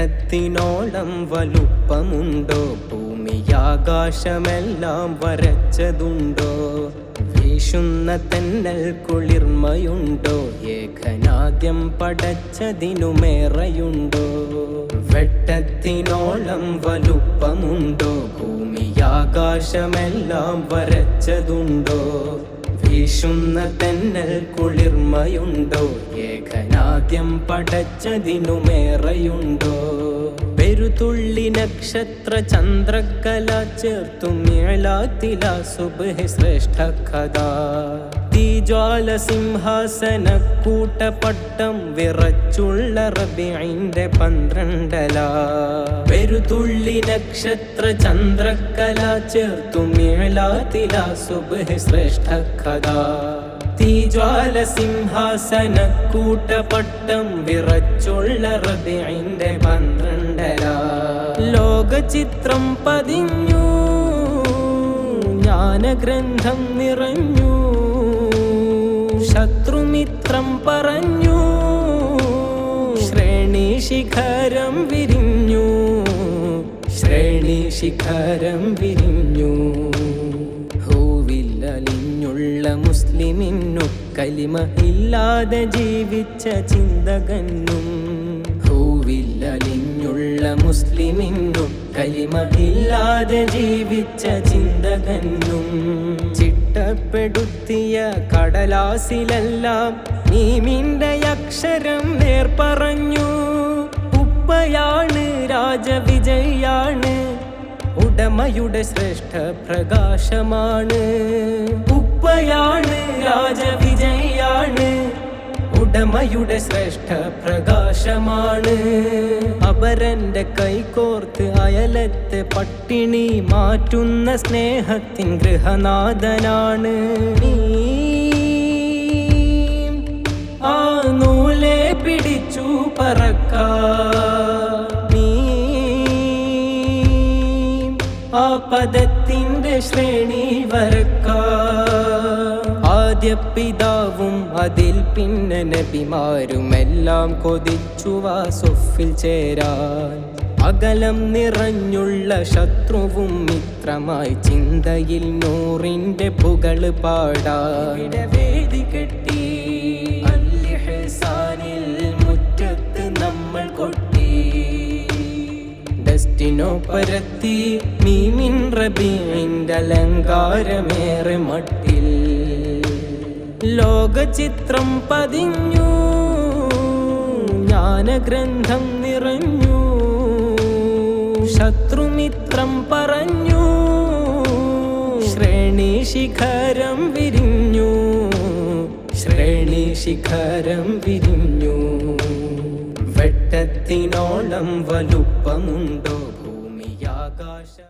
വെട്ടത്തിനോളം വലുപ്പമുണ്ടോ? ഭൂമിയാകാശമെല്ലാം വരച്ചതുണ്ടോ? വീശുന്ന തന്നൽ കുളിർമയുണ്ടോ? ഏകനാദ്യം പടച്ചതിനുമേറെയുണ്ടോ? വെട്ടത്തിനോളം വലുപ്പമുണ്ടോ? ഭൂമിയാകാശമെല്ലാം വരച്ചതുണ്ടോ? വീശുന്ന തെന്നൽ കുളിർമയുണ്ടോ? ഏകനാദ്യം പടച്ചതിനുമേറെയുണ്ടോ? പെരുതുള്ളി നക്ഷത്ര ചന്ദ്രകല ചേർത്തു മേളാത്തില സുബഹ് ശ്രേഷ്ഠ കഥ. തീജ്വാല സിംഹാസന കൂട്ടപ്പട്ടം വിറച്ചുള്ള റബിന്റെ പന്ത്രണ്ടല. പെരുതുള്ളി നക്ഷത്ര ചന്ദ്രക്കല ചേർത്തു മേളാത്തില സുബഹ് ശ്രേഷ്ഠ കഥ തീജ്വാല കൂട്ടപട്ടം കൂട്ടപ്പട്ടം വിറച്ചുള്ള റബിന്റെ പന്ത്രണ്ടല. ലോകചിത്രം പതിഞ്ഞു ജ്ഞാനഗ്രന്ഥം നിറഞ്ഞു. ശത്രുമിത്രം പറഞ്ഞു. ശ്രേണി ശിഖരം വിരിഞ്ഞു. ശ്രേണി ശിഖരം വിരിഞ്ഞു. ഹൂവില്ലലിഞ്ഞുള്ള മുസ്ലിമിന്നു കലിമ ഇല്ലാതെ ജീവിച്ച ചിന്തകനും. ഹൂവില്ലലിഞ്ഞുള്ള മുസ്ലിമിന്നും കലിമ ഇല്ലാതെ ജീവിച്ച ചിന്തകന്നും ചിട്ടപ്പെടുത്തിയ കടലാസിലെല്ലാം നീമിന്റെ അക്ഷരം നേർ പറഞ്ഞു ഉപ്പയാണ് രാജവിജയാണ് ഉടമയുടെ ശ്രേഷ്ഠ പ്രകാശമാണ്. ഉപ്പയാണ് രാജവിജയാണ് ഉടമയുടെ ശ്രേഷ്ഠ പ്രകാശമാണ്. അപരന്റെ കൈകോർത്ത് അയലത്തെ പട്ടിണി മാറ്റുന്ന സ്നേഹത്തിൻ ഗൃഹനാഥനാണ്. നീ ആ നൂലെ പിടിച്ചു പറക്ക. ആ പദത്തിന്റെ ശ്രേണി വരക്ക. ആദ്യ പിതാവും അതിൽ പിന്നെ നബിമാരുമെല്ലാം കൊതിച്ചു സൊഫിൽ ചേരാൻ. അകലം നിറഞ്ഞുള്ള ശത്രുവും മിത്രമായി ചിന്തയിൽ നൂറിന്റെ പുകൾ പാടാൻ. വേദി കെട്ടി അല്ലിഹ്സാനിൽ മുറ്റത്ത് നമ്മൾ കൊട്ടി. ഡസ്റ്റിനോ പരത്തി മീമിൻ റബീന്റെ അലങ്കാരമേറെ മട്ടിൽ. ലോകചിത്രം പതിഞ്ഞു. ജ്ഞാനഗ്രന്ഥം നിറഞ്ഞു. ശത്രുമിത്രം പറഞ്ഞു. ശ്രേണി ശിഖരം വിരിഞ്ഞു. ശ്രേണി ശിഖരം വിരിഞ്ഞു. വെട്ടത്തിനോളം വലുപ്പമുണ്ടോ? ഭൂമിയാകാശം